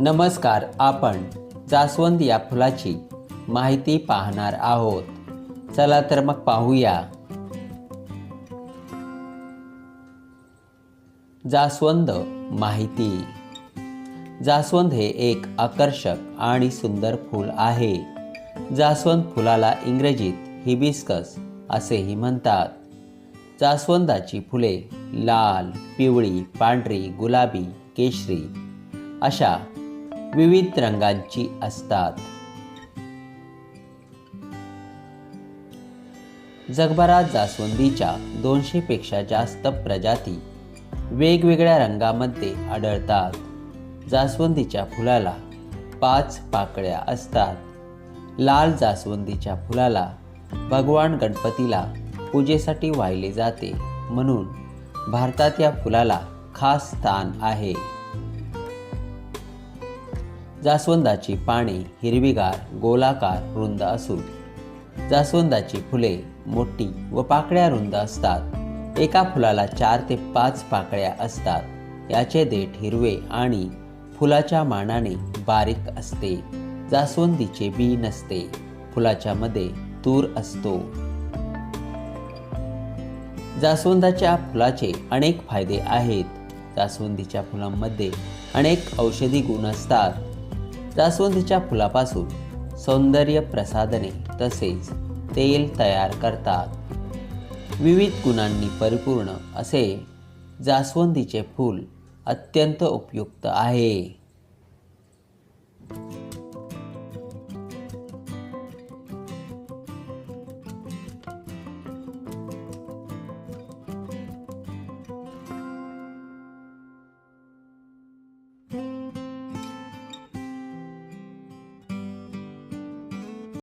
नमस्कार आपण जास्वंद या फुलाची माहिती पाहणार आहोत. चला तर मग पाहूया. जास्वंद माहिती. जास्वंद हे एक आकर्षक आणि सुंदर फूल आहे. जास्वंद फुलाला इंग्रजीत हिबिस्कस असेही म्हणतात. जास्वंदाची फुले लाल पिवळी पांढरी गुलाबी केशरी अशा विविध रंगांची असतात. जगभरात जास्वंदीच्या दोनशे पेक्षा जास्त प्रजाती वेगवेगळ्या रंगामध्ये आढळतात. जास्वंदीच्या फुलाला पाच पाकळ्या असतात. लाल जास्वंदीच्या फुलाला भगवान गणपतीला पूजेसाठी वाहिले जाते म्हणून भारतात या फुलाला खास स्थान आहे. जास्वंदाची पाने हिरवीगार गोलाकार रुंद असून जास्वंदाची फुले मोठी व पाकळ्या रुंद असतात. एका फुलाला चार ते पाच पाकळ्या असतात. याचे देठ हिरवे आणि फुलाच्या मानाने बारीक असते. जास्वंदीचे बी नसते. फुलाच्या मध्ये तूर असतो. जास्वंदाच्या फुलाचे अनेक फायदे आहेत. जास्वंदीच्या फुलांमध्ये अनेक औषधी गुण असतात. जास्वंदीच्या फुलापासून सौंदर्य प्रसाधने तसेच तेल तयार करतात. विविध गुणांनी परिपूर्ण असे जास्वंदीचे फूल अत्यंत उपयुक्त आहे.